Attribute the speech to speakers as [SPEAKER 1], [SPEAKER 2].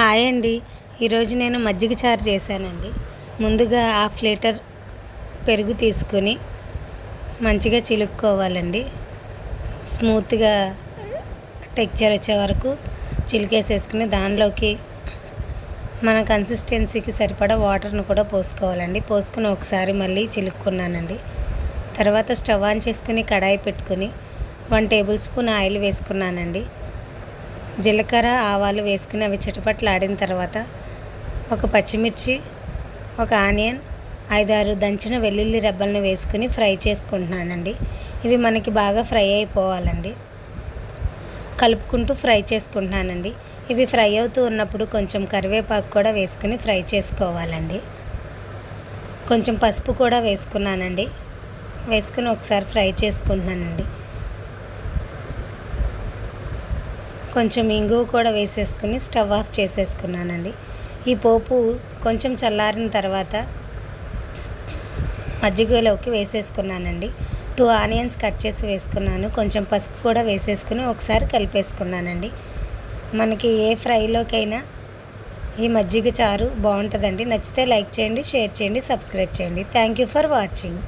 [SPEAKER 1] Hi అండి. ఈరోజు నేను మజ్జిగ చారు చేశానండి. ముందుగా హాఫ్ లీటర్ పెరుగు తీసుకొని మంచిగా చిలుక్కోవాలండి. స్మూత్గా టెక్చర్ వచ్చే వరకు చిలికేసేసుకుని దానిలోకి మన కన్సిస్టెన్సీకి సరిపడా వాటర్ను కూడా పోసుకోవాలండి. పోసుకుని ఒకసారి మళ్ళీ చిలుక్కున్నానండి. తర్వాత స్టవ్ ఆన్ చేసుకుని కడాయి పెట్టుకుని వన్ టేబుల్ స్పూన్ ఆయిల్ వేసుకున్నానండి. జీలకర్ర ఆవాలు వేసుకుని అవి చిటపట్లాడిన తర్వాత ఒక పచ్చిమిర్చి ఒక ఆనియన్ ఐదారు దంచిన వెల్లుల్లి రెబ్బలను వేసుకుని ఫ్రై చేసుకుంటున్నానండి. ఇవి మనకి బాగా ఫ్రై అయిపోవాలండి. కలుపుకుంటూ ఫ్రై చేసుకుంటున్నానండి. ఇవి ఫ్రై అవుతూ ఉన్నప్పుడు కొంచెం కరివేపాకు కూడా వేసుకుని ఫ్రై చేసుకోవాలండి. కొంచెం పసుపు కూడా వేసుకున్నానండి. వేసుకుని ఒకసారి ఫ్రై చేసుకుంటున్నానండి. కొంచెం ఇంగువ కూడా వేసేసుకుని స్టవ్ ఆఫ్ చేసేసుకున్నానండి. ఈ పోపు కొంచెం చల్లారిన తర్వాత మజ్జిగలోకి వేసేసుకున్నానండి. టూ ఆనియన్స్ కట్ చేసి వేసుకున్నాను. కొంచెం పసుపు కూడా వేసేసుకుని ఒకసారి కలిపేసుకున్నానండి. మనకి ఏ ఫ్రైలోకైనా ఈ మజ్జిగ చారు బాగుంటుందండి. నచ్చితే లైక్ చేయండి షేర్ చేయండి సబ్స్క్రైబ్ చేయండి. Thank you for watching.